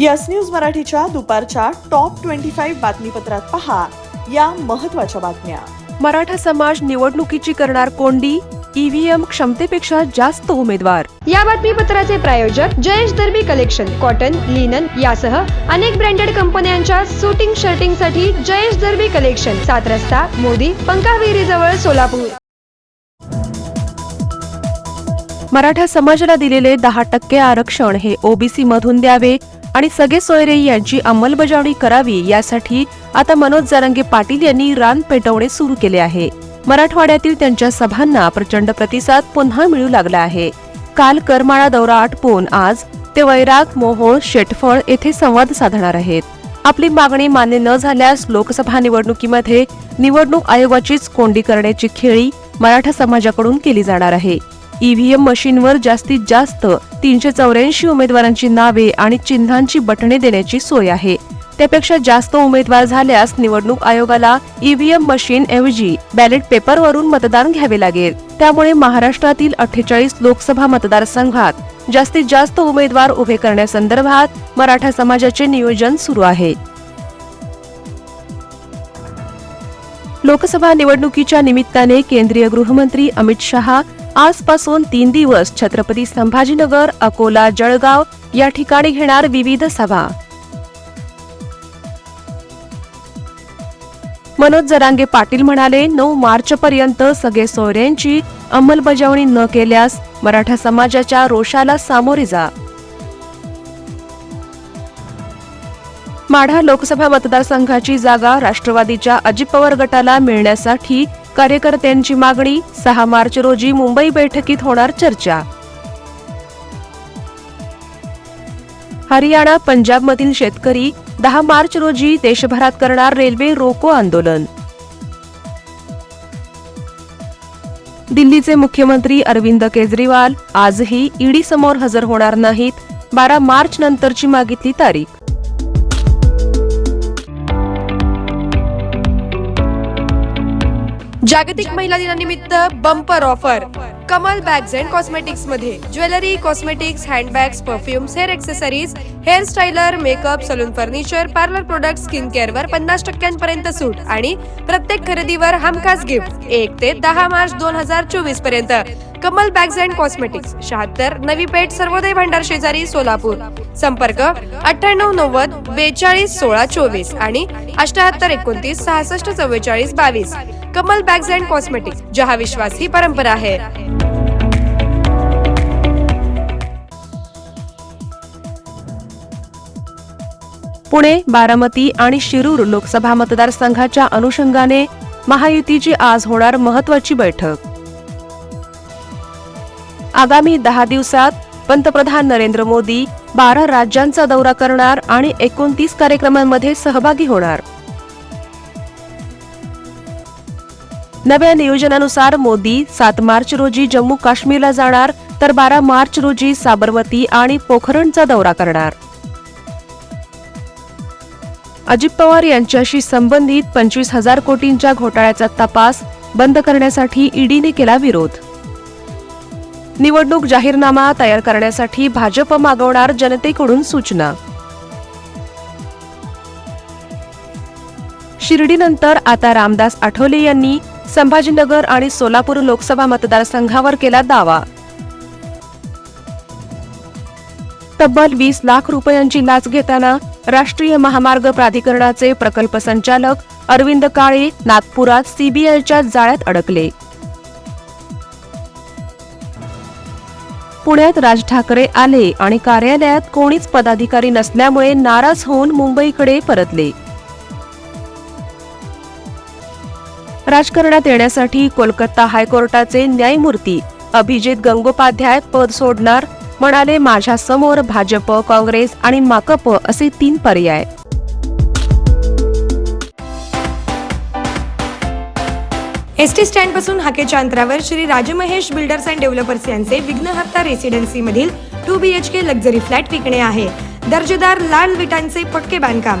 Yes news मराठीच्या दुपारच्या top twenty five बातमीपत्रात पहा या महत्त्वाच्या बातम्या. मराठा समाज निवडणुकीची करणार कोंडी ईव्हीएम क्षमतेपेक्षा जास्त उमेदवार. या बातमीपत्राचे प्रायोजक Jayesh Darbi collection cotton linen यासह अनेक ब्रँडेड कंपन्यांच्या सुटिंग शर्टिंगसाठी जयेश दर्बी कलेक्शन सात रस्ता मोदी पंकाविरी जवळ सोलापूर. मराठा समाजाला दिलेले दहा टक्के आरक्षण हे ओबीसी मधून द्यावे आणि सगळे सोयरे यांची अंमलबजावणी करावी यासाठी आता मनोज जारंगे पाटील यांनी रान पेटवणे सुरू केले आहे. मराठवाड्यातील त्यांच्या सभांना प्रचंड प्रतिसाद पुन्हा मिळू लागला आहे. काल करमाळा दौरा आटपून आज ते वैराग मोहोळ शेटफळ येथे संवाद साधणार आहेत. आपली मागणी मान्य न झाल्यास लोकसभा निवडणुकीमध्ये निवडणूक आयोगाचीच कोंडी करण्याची खेळी मराठा समाजाकडून केली जाणार आहे. ईव्हीएम मशीनवर जास्तीत जास्त तीनशे चौऱ्याऐंशी उमेदवारांची नावे आणि चिन्हांची बटणे देण्याची सोय आहे. त्यापेक्षा जास्त उमेदवार झाल्यास निवडणूक आयोगाला ईव्हीएम मशीन ऐवजी बॅलेट पेपरवरून मतदान घ्यावे लागेल. त्यामुळे महाराष्ट्रातील अठ्ठेचाळीस लोकसभा मतदारसंघात जास्तीत जास्त उमेदवार उभे करण्यासंदर्भात मराठा समाजाचे नियोजन सुरू आहे. लोकसभा निवडणुकीच्या निमित्ताने केंद्रीय गृहमंत्री अमित शहा आजपासून तीन दिवस छत्रपती संभाजीनगर अकोला जळगाव या ठिकाणी घेणार विविध सभा. मनोज जरांगे पाटील म्हणाले नऊ मार्च पर्यंत सगळे सोयऱ्यांची अंमलबजावणी न केल्यास मराठा समाजाच्या रोषाला सामोरे जा. माढा लोकसभा मतदारसंघाची जागा राष्ट्रवादीच्या अजित पवार गटाला मिळण्यासाठी कार्यकर्त्यांची मागणी सहा मार्च रोजी मुंबई बैठकीत होणार चर्चा. हरियाणा पंजाबमधील शेतकरी दहा मार्च रोजी देशभरात करणार रेल्वे रोको आंदोलन. दिल्लीचे मुख्यमंत्री अरविंद केजरीवाल आजही ईडी समोर हजर होणार नाहीत बारा मार्च नंतरची मागितली तारीख. जागतिक महिला दिनानिमित्त bumper offer Kamal bags and कॉस्मेटिक्समध्ये. Jewellery cosmetics handbags perfumes hair accessories hair styler makeup salon furniture parlour product skin care वर पन्नास टक्क्यांपर्यंत सूट. आणि प्रत्येक खरेदीवर हमखास गिफ्ट एक ते दहा मार्च दोन हजार चोवीसपर्यंत. कमल बॅग्स अँड कॉस्मेटिक्स शहात्तर नवी पेठ सर्वोदय भांडार शेजारी सोलापूर. संपर्क अठ्ठ्याण्णव नव्वद बेचाळीस सोळा चोवीस आणि अठ्याहत्तर एकोणतीस सहासष्ट चव्वेचाळीस बावीस. कमल बैग्स एंड कॉस्मेटिक्स जहां विश्वास ही परंपरा है पुणे बारामती आणि शिरूर लोकसभा मतदारसंघाच्या अनुषंगाने महायुतीची आज होणार महत्वाची बैठक. आगामी दहा दिवसात पंतप्रधान नरेंद्र मोदी बारा राज्यांचा दौरा करणार आणि एकोणतीस कार्यक्रमांमध्ये सहभागी होणार. नव्या नियोजनानुसार मोदी सात मार्च रोजी जम्मू काश्मीरला जाणार तर बारा मार्च रोजी साबरमती आणि पोखरणचा दौरा करणार. अजित पवार यांच्याशी संबंधित पंचवीस हजार कोटींच्या घोटाळ्याचा तपास बंद करण्यासाठी ईडीने केला विरोध. निवडणूक जाहीरनामा तयार करण्यासाठी भाजप मागवणार जनतेकडून सूचना. शिर्डीनंतर आता रामदास आठवले यांनी संभाजीनगर आणि सोलापूर लोकसभा मतदारसंघावर केला दावा. तब्बल वीस लाख रुपयांची लाच घेताना राष्ट्रीय महामार्ग प्राधिकरणाचे प्रकल्प संचालक अरविंद काळे नागपुरात सीबीआयच्या जाळ्यात अडकले. पुण्यात राज ठाकरे आले आणि कार्यालयात कोणीच पदाधिकारी नसल्यामुळे नाराज होऊन मुंबईकडे परतले. राजकारणात येण्यासाठी कोलकाता हायकोर्टाचे न्यायमूर्ती अभिजित गंगोपाध्याय पद सोडणार म्हणाले माझ्यासमोर भाजप काँग्रेस आणि माकप असे तीन पर्याय. एस टी स्टँडपासून हाकेच्या अंतरावर Shri Rajmahesh builders and developers यांचे विघ्नहर्ता रेसिडेन्सी मधील two B H K luxury flat विकणे आहे. दर्जेदार लाल विटांचे पक्के बांधकाम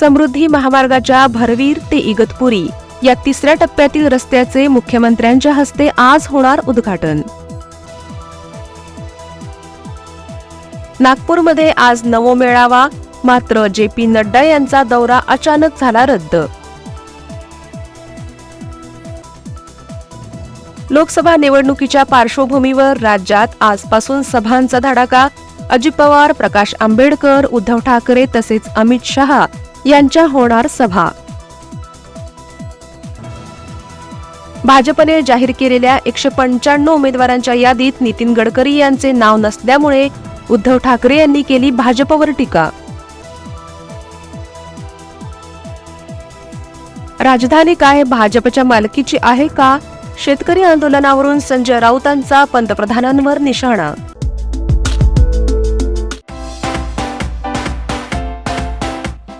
समृद्धी महामार्गाच्या भरवीर ते इगतपुरी. या तिसऱ्या टप्प्यातील रस्त्याचे मुख्यमंत्र्यांच्या हस्ते आज होणार उद्घाटन. नागपूरमध्ये आज नवो मेळावा मात्र जे पी नड्डा यांचा दौरा अचानक झाला रद्द. लोकसभा निवडणुकीच्या पार्श्वभूमीवर राज्यात आजपासून सभांचा धडाका अजित पवार प्रकाश आंबेडकर उद्धव ठाकरे तसेच अमित शहा यांच्या होणार सभा. भाजपने जाहीर केलेल्या एकशे पंच्याण्णव उमेदवारांच्या यादीत नितीन गडकरी यांचे नाव नसल्यामुळे उद्धव ठाकरे यांनी केली भाजपवर टीका. राजधानी काय भाजपच्या मालकीची आहे का? शेतकरी आंदोलनावरून संजय राऊतांचा पंतप्रधानांवर निशाणा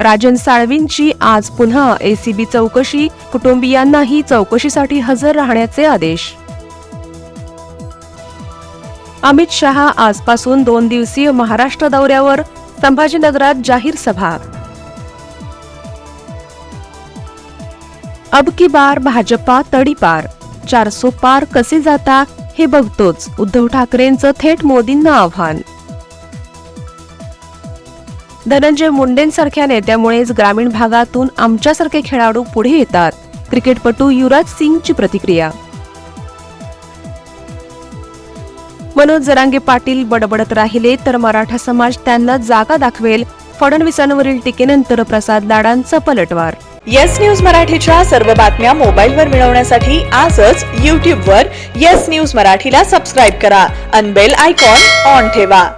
राजन साळवींची आज पुन्हा एसीबी चौकशी. कुटुंबियांनाही चौकशीसाठी हजर राहण्याचे आदेश. अमित शहा आजपासून दोन दिवसीय महाराष्ट्र दौऱ्यावर. संभाजीनगरात जाहीर सभा. अब की बार भाजपा तडीपार चारसो पार कसे जाता हे बघतोच. उद्धव ठाकरेंचं थेट मोदींना आव्हान. धनंजय मुंडेंसारख्या नेत्यामुळेच ग्रामीण भागातून आमच्यासारखे खेळाडू पुढे येतात. क्रिकेटपटू युवराज सिंगची प्रतिक्रिया. मनोज जरांगे पाटील बडबडत राहिले तर मराठा समाज त्यांना जागा दाखवेल. फडणवीसांवरील टीकेनंतर प्रसाद लाडांचा पलटवार. येस न्यूज मराठीच्या सर्व बातम्या मोबाईलवर मिळवण्यासाठी आजच यूट्यूबवर येस न्यूज मराठीला सबस्क्राईब करा. अनबेल आयकॉन ऑन ठेवा.